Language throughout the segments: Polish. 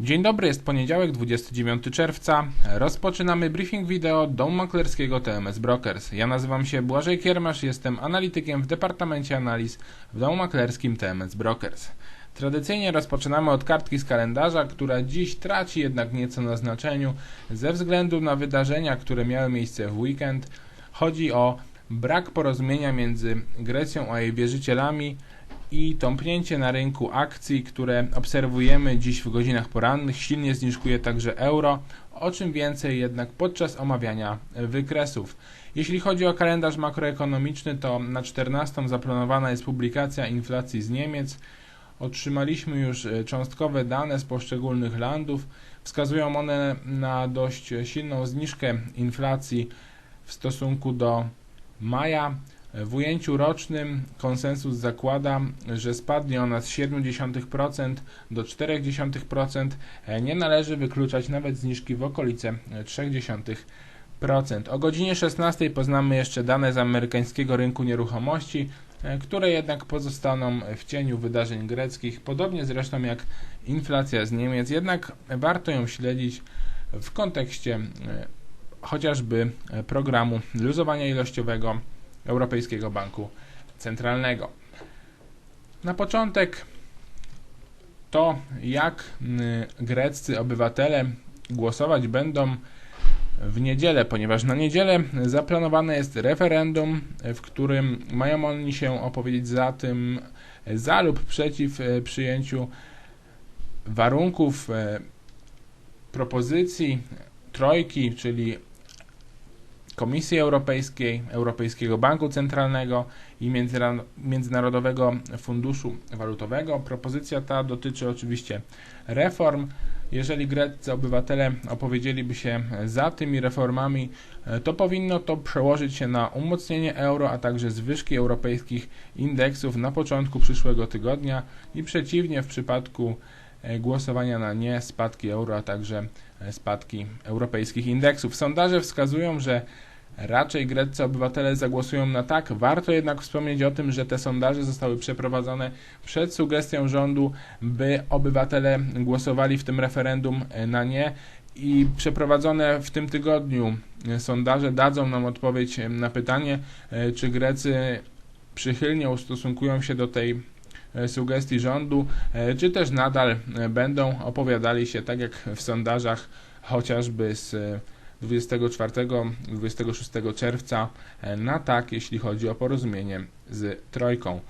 Dzień dobry, jest poniedziałek, 29 czerwca. Rozpoczynamy briefing wideo domu maklerskiego TMS Brokers. Ja nazywam się Błażej Kiermasz, jestem analitykiem w Departamencie Analiz w domu maklerskim TMS Brokers. Tradycyjnie rozpoczynamy od kartki z kalendarza, która dziś traci jednak nieco na znaczeniu ze względu na wydarzenia, które miały miejsce w weekend. Chodzi o brak porozumienia między Grecją a jej wierzycielami i tąpnięcie na rynku akcji, które obserwujemy dziś w godzinach porannych, silnie zniżkuje także euro, o czym więcej jednak podczas omawiania wykresów. Jeśli chodzi o kalendarz makroekonomiczny, to na 14 zaplanowana jest publikacja inflacji z Niemiec. Otrzymaliśmy już e, cząstkowe dane z poszczególnych landów. Wskazują one na dość silną zniżkę inflacji w stosunku do maja. W ujęciu rocznym konsensus zakłada, że spadnie ona z 0,7% do 0,4%. Nie należy wykluczać nawet zniżki w okolice 0,3%. O godzinie 16 poznamy jeszcze dane z amerykańskiego rynku nieruchomości, które jednak pozostaną w cieniu wydarzeń greckich, podobnie zresztą jak inflacja z Niemiec, jednak warto ją śledzić w kontekście e, chociażby programu luzowania ilościowego Europejskiego Banku Centralnego. Na początek to, jak greccy obywatele głosować będą w niedzielę, ponieważ na niedzielę zaplanowane jest referendum, w którym mają oni się opowiedzieć za tym, za lub przeciw e, przyjęciu warunków e, propozycji trojki, czyli Komisji Europejskiej, Europejskiego Banku Centralnego i Międzynarodowego Funduszu Walutowego. Propozycja ta dotyczy oczywiście reform. Jeżeli greccy obywatele opowiedzieliby się za tymi reformami, to powinno to przełożyć się na umocnienie euro, a także zwyżki europejskich indeksów na początku przyszłego tygodnia i przeciwnie w przypadku e, głosowania na nie spadki euro, a także e, spadki europejskich indeksów. Sondaże wskazują, że Raczej greccy obywatele zagłosują na tak. Warto jednak wspomnieć o tym, że te sondaże zostały przeprowadzone przed sugestią rządu, by obywatele głosowali w tym referendum na nie i przeprowadzone w tym tygodniu sondaże dadzą nam odpowiedź na pytanie, czy Grecy przychylnie ustosunkują się do tej sugestii rządu, czy też nadal będą opowiadali się tak jak w sondażach chociażby z 24-26 czerwca e, na tak, jeśli chodzi o porozumienie z Trojką.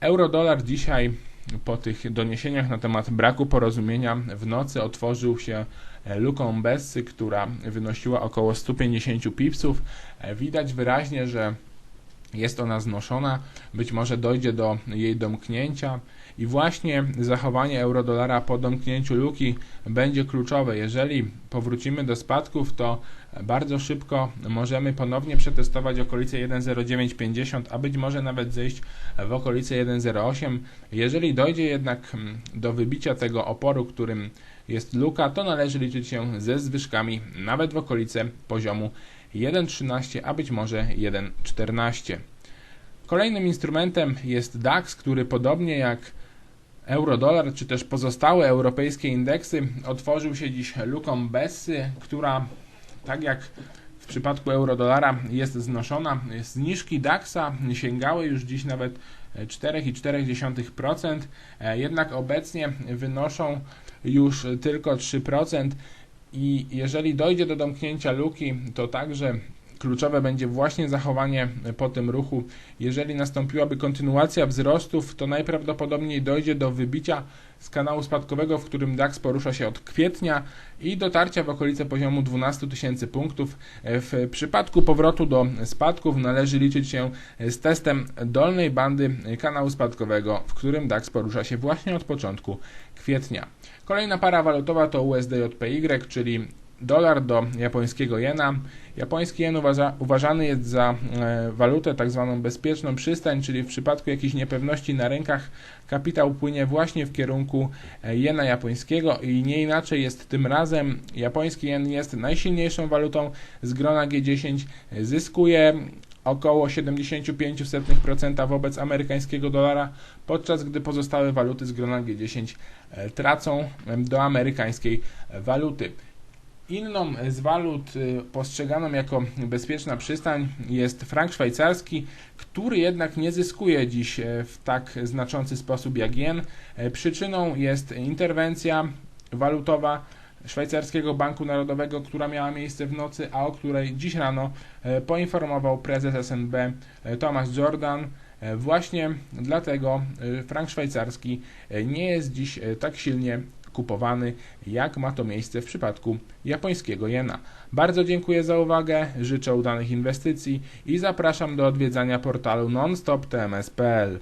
Eurodolar dzisiaj po tych doniesieniach na temat braku porozumienia w nocy otworzył się e, luką Bessy, która wynosiła około 150 pipsów. E, widać wyraźnie, że jest ona znoszona, być może dojdzie do jej domknięcia i właśnie zachowanie eurodolara po domknięciu luki będzie kluczowe. Jeżeli powrócimy do spadków, to bardzo szybko możemy ponownie przetestować okolice 1,0950, a być może nawet zejść w okolice 1,08. Jeżeli dojdzie jednak mm, do wybicia tego oporu, którym jest luka, to należy liczyć się ze zwyżkami nawet w okolice poziomu 1,13, a być może 1,14. Kolejnym instrumentem jest DAX, który podobnie jak eurodolar, czy też pozostałe europejskie indeksy otworzył się dziś luką Bessy, która tak jak w przypadku eurodolara jest znoszona. Zniżki DAXa sięgały już dziś nawet 4,4%, jednak obecnie wynoszą już tylko 3% i jeżeli dojdzie do domknięcia luki, to także kluczowe będzie właśnie zachowanie po tym ruchu. Jeżeli nastąpiłaby kontynuacja wzrostów, to najprawdopodobniej dojdzie do wybicia z kanału spadkowego, w którym DAX porusza się od kwietnia i dotarcia w okolice poziomu 12 tysięcy punktów. W przypadku powrotu do spadków należy liczyć się z testem dolnej bandy kanału spadkowego, w którym DAX porusza się właśnie od początku kwietnia. Kolejna para walutowa to USDJPY, czyli dolar do japońskiego jena. Japoński jen uważa, uważany jest za e, walutę tak zwaną bezpieczną przystań, czyli w przypadku jakichś niepewności na rynkach kapitał płynie właśnie w kierunku e, jena japońskiego i nie inaczej jest tym razem. Japoński jen jest najsilniejszą walutą z grona G10, zyskuje około 75% wobec amerykańskiego dolara, podczas gdy pozostałe waluty z grona G10 e, tracą do amerykańskiej waluty. Inną z walut y, postrzeganą jako bezpieczna przystań jest frank szwajcarski, który jednak nie zyskuje dziś e, w tak znaczący sposób jak jen. E, Przyczyną jest interwencja walutowa Szwajcarskiego Banku Narodowego, która miała miejsce w nocy, a o której dziś rano e, poinformował prezes SNB Thomas Jordan. Właśnie dlatego frank szwajcarski nie jest dziś tak silnie kupowany, jak ma to miejsce w przypadku japońskiego jena. Bardzo dziękuję za uwagę, życzę udanych inwestycji i zapraszam do odwiedzania portalu nonstoptms.pl.